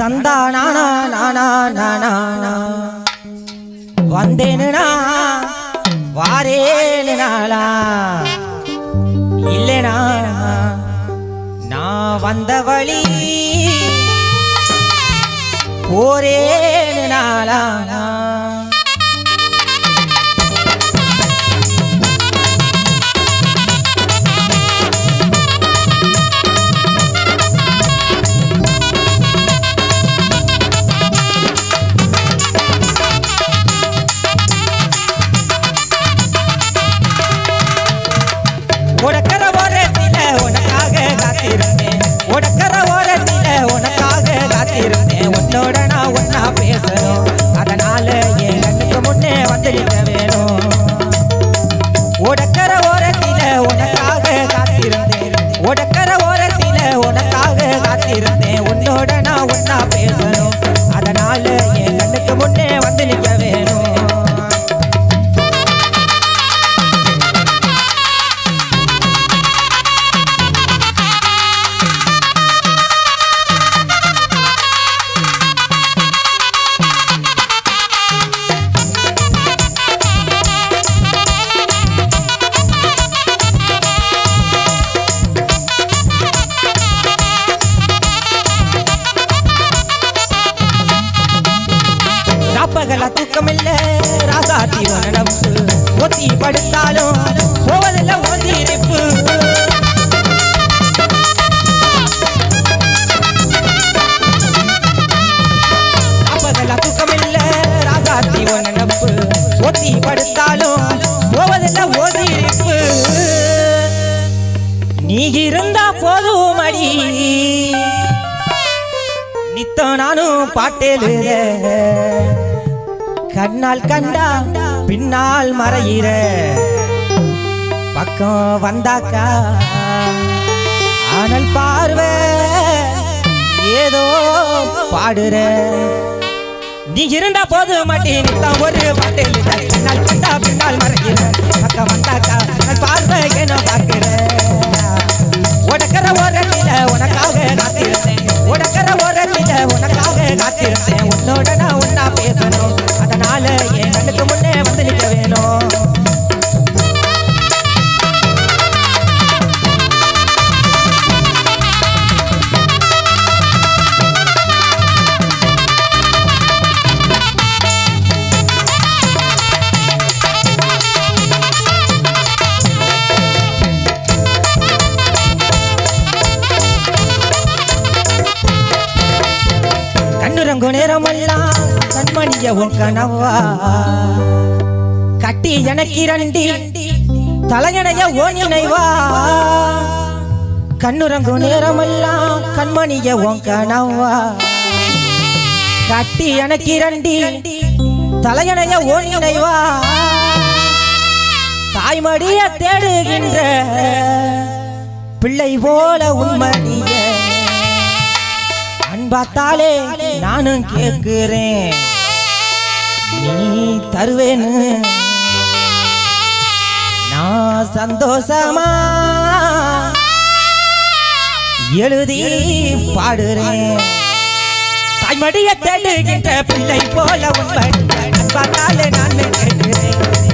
தந்தா நானா நானா நானா வந்தேனுனா வாரேனு நாளா. இல்லைனா நான் வந்த வழி போரேனு நாளா. இருந்தேன். உன்னோட ராப்பகல தூக்கமில்ல. ராசாத்தி நடப்பு. ஒத்தி படுத்தாலும் போவதில்ல ஒத்திருப்பு ராப்பகல தூக்கமில்ல ராசாத்தி நடப்பு. ஒத்தி படுத்தாலும் போவதில்ல ஒத்திருப்பு நீ இருந்தா போதும் அடி. நித்தம் நானும் பாட்டேலுற கண்ணால் கண்டா பின்னால் மறையிற. பக்கம் வந்தாக்கா ஆனல் பார்வை ஏதோ பாடுற. நீ இருந்தா போது மாட்டேன் நித்தம் ஒரு பாட்டேல் பின்னால் கண்டா பின்னால் மறைகிற பக்கம் வந்தாக்கா ஆனல் பார்வை ஏனோ பார்க்கிறேன் கண்ணுரங்கு நேரமெல்லாம் கண்மணிய உன் கனவா? கட்டி எனக்கு இரண்டி தலையணைய ஓ நினைவா கண்ணுரங்கு நேரமெல்லாம் கண்மணிய உன் கனவா? கட்டி எனக்கு இரண்டி தலையணைய ஓ நினைவா தாய்மடிய தேடுகின்ற பிள்ளை போல உண்மை அன்பாத்தாலே நானும் கேட்கிறேன். நீ தருவேன்னு நான் சந்தோஷமா எழுதி பாடுறேன். தாய்மடிய தேடுகின்ற பிள்ளை போல உண்மை அன்பாத்தாலே நான் கேட்கிறேன்.